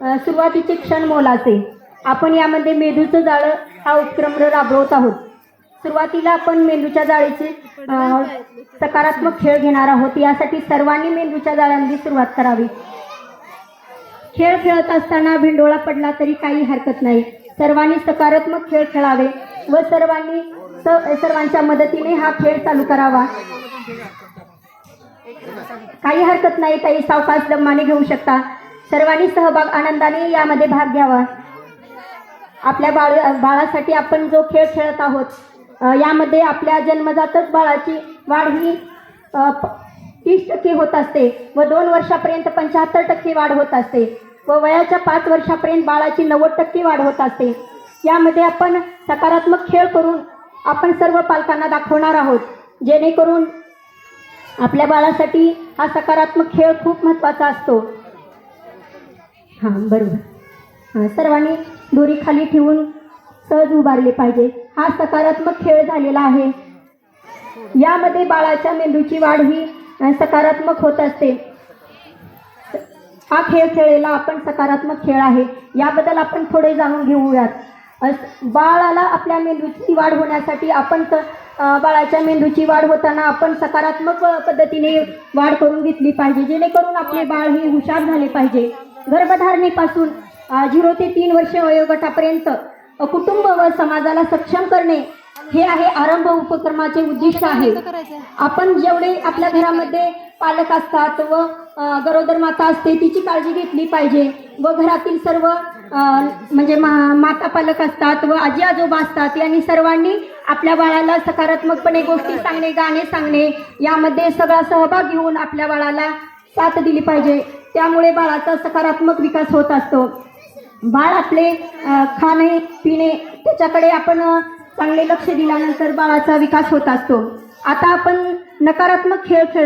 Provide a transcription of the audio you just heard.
सुरुवातीचे क्षण मोलाचे. आपण यामध्ये मेंदूचं जाळं हा उपक्रम राबवत आहोत. सुरुवातीला आपण मेंदूच्या जाळीचे सकारात्मक खेळ घेणार आहोत. यासाठी सर्वांनी मेंदूच्या जाळ्यांनी सुरुवात करावी. खेळ खेळत असताना भिंडोळा पडला तरी काही हरकत नाही. सर्वांनी सकारात्मक खेळ खेळावे व सर्वांनी सर्वांच्या मदतीने हा खेळ चालू करावा. काही हरकत नाही काही सावकाश दमाने घेऊ शकता. सर्वांनी सहभाग आनंदाने यामध्ये भाग घ्यावा. आपल्या बाळ बाळासाठी आपण जो खेळ खेळत आहोत यामध्ये आपल्या जन्मजातच बाळाची वाढ ही तीस टक्के होत असते व दोन वर्षापर्यंत पंच्याहत्तर टक्के वाढ होत असते व वयाच्या पाच वर्षापर्यंत बाळाची नव्वद टक्के वाढ होत असते. यामध्ये आपण सकारात्मक खेळ करून आपण सर्व पालकांना दाखवणार आहोत. जेणेकरून आपल्या बाळासाठी हा सकारात्मक खेळ खूप महत्त्वाचा असतो. हां बरोबर. सर्वांनी दोरी खाली ठेवून सहज उभारले पाहिजे. हा सकारात्मक खेळ झालेला आहे. यामध्ये बाळाच्या मेंदूची वाढ ही सकारात्मक होत असते. हा खेळ खेळलेला आपण सकारात्मक खेळ आहे. याबद्दल आपण थोडे जाणून घेऊयात. अस- बाळाला आपल्या मेंदूची वाढ होण्यासाठी आपण स- बाळाच्या मेंदूची वाढ होताना आपण सकारात्मक पद्धतीने वाढ करून घेतली पाहिजे. जेणेकरून आपले बाळ हे हुशार झाले पाहिजे. गर्भधारणेपासून झिरो ते तीन वर्ष वयोगटापर्यंत कुटुंब व समाजाला सक्षम करणे हे आहे आरंभ उपक्रमाचे उद्दिष्ट आहे. आपण जेवढे आपल्या घरामध्ये पालक असतात व गरोदर माता असते तिची काळजी घेतली पाहिजे व घरातील सर्व म्हणजे मा माता पालक असतात व आजी आजोबा असतात यांनी सर्वांनी आपल्या बाळाला सकारात्मकपणे गोष्टी सांगणे गाणे सांगणे यामध्ये सगळा सहभाग घेऊन आपल्या बाळाला साथ दिली पाहिजे. त्यामुळे बाळाचा सकारात्मक विकास होत असतो. बाळ आपले खाणे पिणे त्याच्याकडे आपण चांगले लक्ष दिल्यानंतर बाळाचा विकास होत असतो. आता आपण नकारात्मक खेळ खेळ